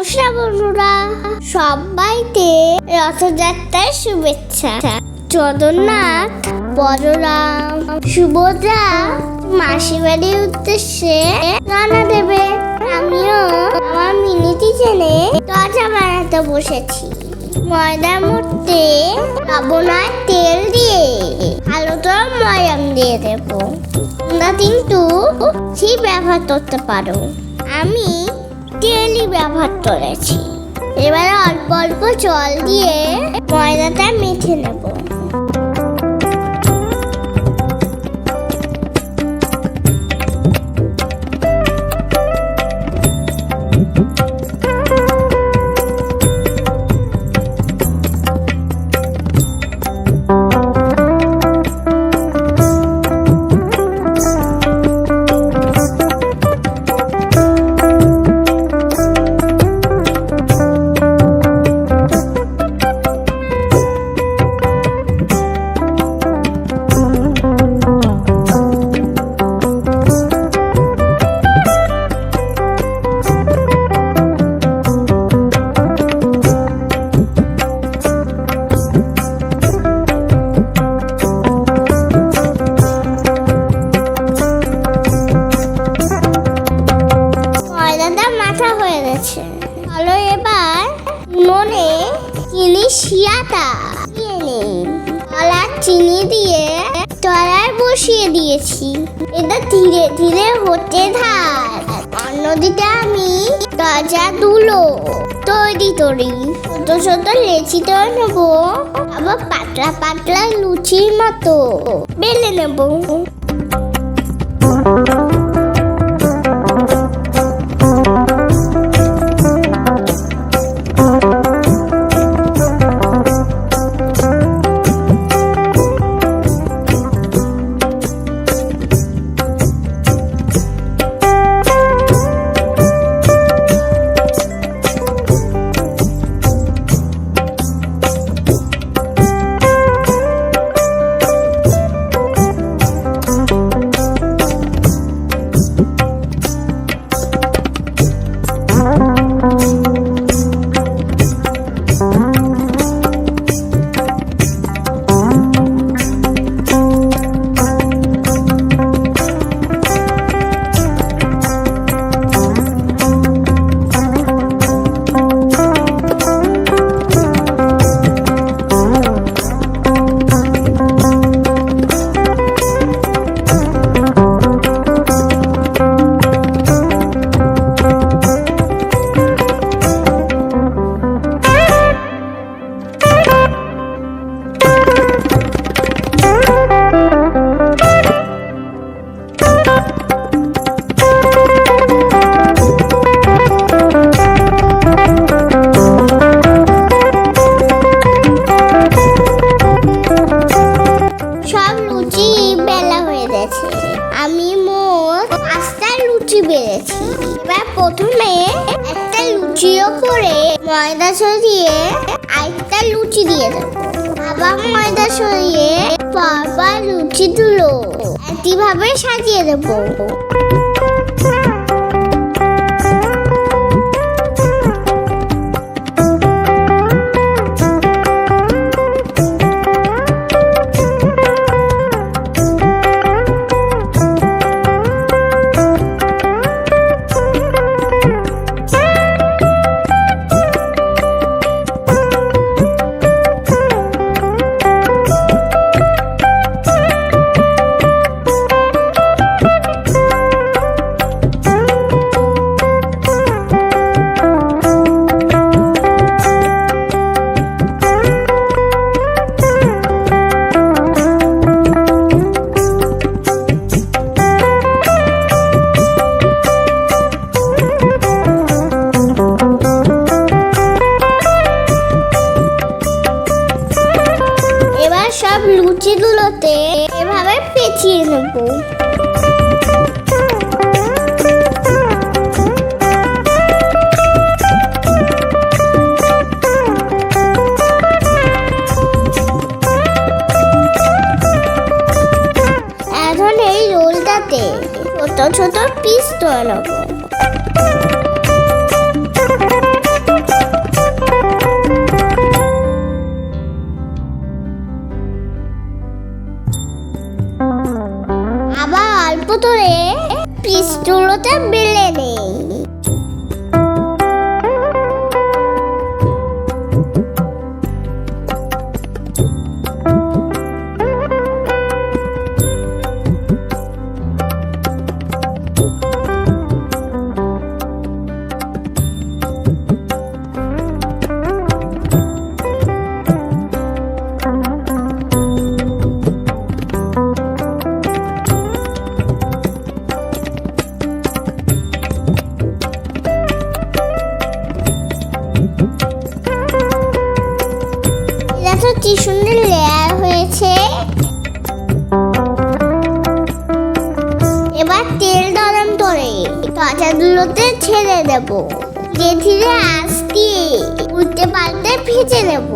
নমস্কার বন্ধুরা, সবাইকে রথযাত্রার শুভেচ্ছা। জগন্নাথ, বলরাম, সুভদ্রা মাসি বাড়ির উদ্দেশ্যে রান্না দেবে। আমিও আমার মিনি কিচেনে দরজা বানাতে বসেছি। ময়দার মধ্যে লবণ তেল দিয়ে। তো ময়াম দিয়ে দেবো। তোমরা কিন্তু সেই ব্যবহার করতে পারো। আমি তেলই ব্যবহার করেছি। এবারে অল্প অল্প জল দিয়ে ময়দাটা মেখে নেব। চিনি শিয়াটা দিয়ে কলা চিনি দিয়ে তলায় বসিয়ে দিয়েছি। এটা ধীরে ধীরে হতে থাক। অন্যদিকে আমি গজা দুলো তৈরি করি। ছোট ছোট লেচি তৈরি নেব। আবার পাতলা পাতলা লুচির মতো বেলে নেব। ছড়িয়ে আরেকটা লুচি দিয়ে দেবো আবার ময়দা সরিয়ে বাবা লুচি তুলো। একইভাবে সাজিয়ে দেবো। এখন এই রোলটাতে ছোট ছোট পিস তৈরি পিস্তুলটা বেলে নেই। thank এবার তেল গরম করে কাঁচাগুলোতে ছেড়ে দেবো। ধীরে ধীরে আস্তে উল্টে পাল্টে ভেজে নেব।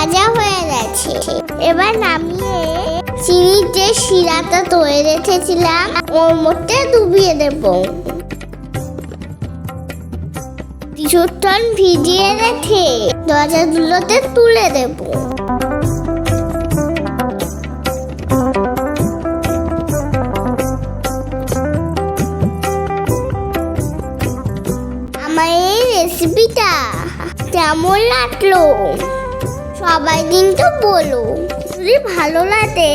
ভাজা হয়ে গেছে। এবার নামিয়ে চিনির যে শিরাটা তৈরি রেখেছিলাম, ওর মধ্যে ডুবিয়ে দেব। কিছুক্ষণ ভিজিয়ে রেখে দরজাগুলোতে তুলে দেব। আমার এই রেসিপিটা কেমন লাগল? সবাই কিন্তু বলো যদি ভালো লাগে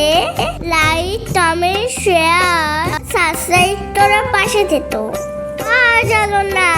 লাইক কমেন্ট শেয়ার সাবস্ক্রাইব করার পাশে থেতো। আর জানো না।